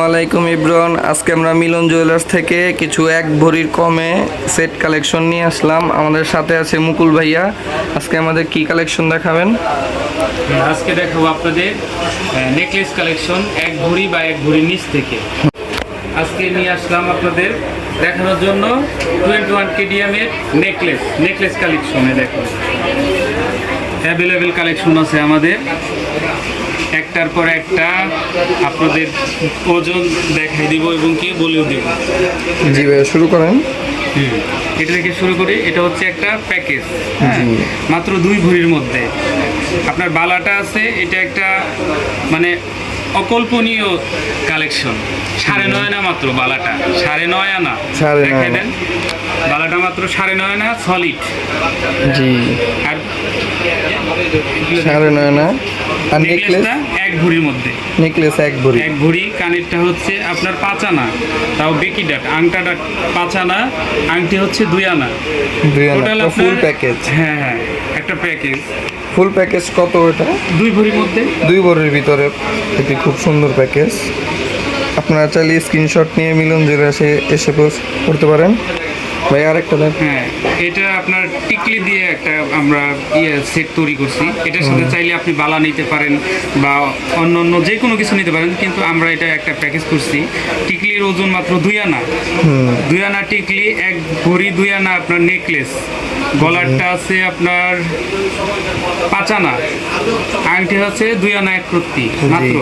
ওয়ালাইকুম ইব্রন। আজকে আমরা মিলন জুয়েলার্স থেকে কিছু এক ভরির কমে সেট কালেকশন নিয়ে আসলাম। আমাদের সাথে আছে মুকুল ভাইয়া। আজকে আমাদের কি কালেকশন দেখাবেন? আজকে দেখাবো আপনাদের নেকলেস কালেকশন, এক ভরি বা এক ভরি নিচ থেকে। আজকে নিয়ে আসলাম আপনাদের দেখানোর জন্য টোয়েন্টি ওয়ান কেডিএমের নেকলেস নেকলেস কালেকশনে দেখুন। অ্যাভেলেবেল কালেকশন আছে আমাদের। একটার পর একটা আপনাদের ওজন দেখাই দিব এবং কি বলেও দেব। জি ভাইয়া শুরু করেন। এটা থেকে শুরু করি। এটা হচ্ছে একটা প্যাকেজ হ্যাঁ মাত্র দুই ভরির মধ্যে। আপনার বালাটা আছে এটা একটা মানে অকল্পনীয় কালেকশন। সাড়ে নয় আনা মাত্র বালাটা। সাড়ে নয় আনা। আনা। দেন। বালাটা মাত্র সাড়ে নয় আনা সলিড জি। আর সাড়ে নয় না আর নেকলেস নেকলেসটা এক ভরির মধ্যে। নেকলেস এক ভরি এক ভরি কানেরটা হচ্ছে আপনার পাঁচ আনা। তাও বেকি ডাট আংটাটা পাঁচ আনা আংটি হচ্ছে দুই আনা। দুই আনা ফুল প্যাকেজ হ্যাঁ হ্যাঁ একটা প্যাকেজ ফুল প্যাকেজ কত এটা? দুই ভরির মধ্যে। দুই ভরির ভিতরে। একটি খুব সুন্দর প্যাকেজ আপনারা চাইলে স্ক্রিনশট নিয়ে মিলন জুয়েলার্সে এসে পোস্ট করতে পারেন। ভাই আরেকটা দেন। হ্যাঁ এটা আপনার টিকলি দিয়ে একটা আমরা ইয়ে সেট তৈরি করছি। এটার সাথে চাইলে আপনি বালা নিতে পারেন বা অন্য অন্য যে কোনো কিছু নিতে পারেন কিন্তু আমরা এটা একটা প্যাকেজ করছি। টিকলির ওজন মাত্র দুই আনা। দুই আনা টিকলি এক ভরি দুই আনা আপনার নেকলেস গলারটা আছে আপনার পাঁচ আনা আংটি হচ্ছে দুই আনা এক প্রতি মাত্র।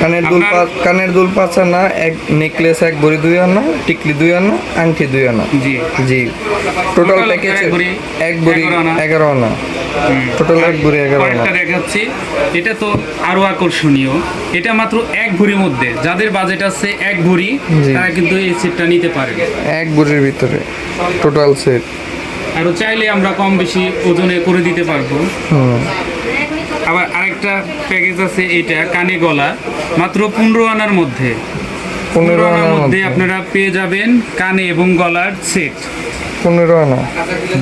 কানের দুল পাঁচ কানের দুল পাঁচ আনা এক নেকলেস এক ভরি দুই আনা টিকলি দুই আনা আংটি দুই আনা। জি। জি। টোটাল প্যাকেজ এক ভরি, এগারো আনা। টোটাল এক ভরি এগারো আনা। দেখাচ্ছি এটা তো আরও আকর্ষণীয়। এটা মাত্র এক ভরির মধ্যে যাদের বাজেট আছে এক ভরি তারা কিন্তু এই সেটটা নিতে পারে। এক ভরির ভিতরে টোটাল সেট আরও চাইলে আমরা কম বেশি ওজনে করে দিতে পারব। আবার আরেকটা প্যাকেজ আছে এটা কানে গলা মাত্র পনেরো আনার মধ্যে। পনেরো আনার মধ্যে আপনারা পেয়ে যাবেন কানে এবং গলার সেট পনেরো আনা।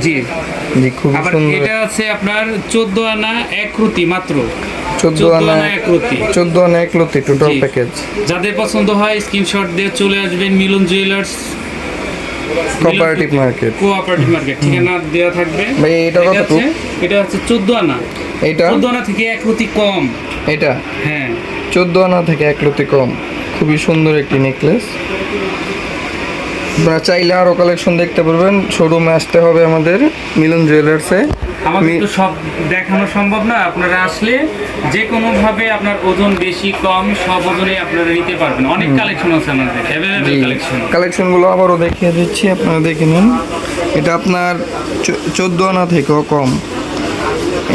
জি। জি খুব সুন্দর। এটা আছে আপনার চোদ্দ আনা এক মাত্র। চোদ্দ আনা এক চোদ্দ আনা এক টোটাল প্যাকেজ যাদের পছন্দ হয় স্ক্রিনশট দিয়ে চলে আসবেন Milan jewellers cooperative market cooperative market ঠিকানা দেওয়া থাকবে। ভাই, এটা কত এটা হচ্ছে চোদ্দ আনা। এটা? চোদ্দ আনা থেকে এক রুতি কম। এটা? হ্যাঁ। চোদ্দ আনা থেকে এক কম। খুবই সুন্দর একটি নেকলেস আপনারা চাইলে আরও কালেকশন দেখতে পারবেন। শোরুমে আসতে হবে আমাদের মিলন জুয়েলার্সে আমাদের তো সব দেখানো সম্ভব না আপনারা আসলে যে কোনো ভাবে আপনার ওজন বেশি কম সব ওজনে আপনারা নিতে পারবেন। অনেক কালেকশন আছে আমাদের অ্যাভেলেবেল কালেকশন কালেকশনগুলো আবারও দেখিয়ে দিচ্ছি আপনারা দেখে নিন। এটা আপনার চোদ্দ আনা থেকেও কম।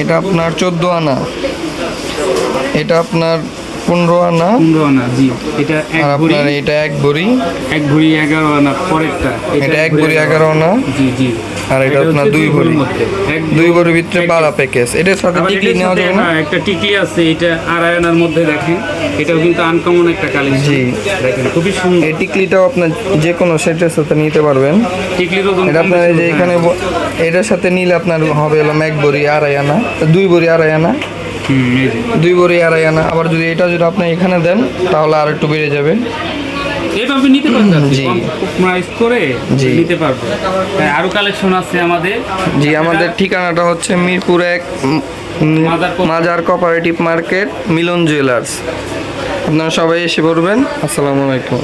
এটা আপনার চোদ্দ আনা। এটা আপনার পনেরো আনা। পনেরো আনা জি। এটা এক ভরি। আপনার এটা এক ভরি। এক ভরি এগারো আনা পরেরটা। এটা এক ভরি এগারো আনা। জি জি। আর এটা আপনার দুই ভরি। এক দুই ভরির ভিতরে বারা প্যাকেজ এটার সাথে টিকলি নেওয়া যাবে না? হ্যাঁ, একটা টিকলি আছে। এটা আড়াই আনার মধ্যে দেখেন এটাও কিন্তু আনকমন একটা কালেকশন জি। দেখেন খুবই সুন্দর। এই টিকলিটাও আপনার যে কোনো সেটের সাথে নিতে পারবেন। টিকলির এটা আপনার যে এখানে এটার সাথে নিলে আপনার হবে হলো এক ভরি আড়াই আনা। দুই ভরি আড়াই আনা। দুই ভরি আড়াই আনা। আবার যদি এটা যদি আপনি এখানে দেন তাহলে আর একটু বেড়ে যাবে। এইভাবে নিতে পারবেন জি। কম্প্রোমাইজ করে নিতে পারব হ্যাঁ, আরও কালেকশন আছে আমাদের। জি আমাদের ঠিকানাটা হচ্ছে মিরপুর এক মাজার মার্কেট মিলন জুয়েলার্স আপনারা সবাই এসে পড়বেন। আসসালামু আলাইকুম।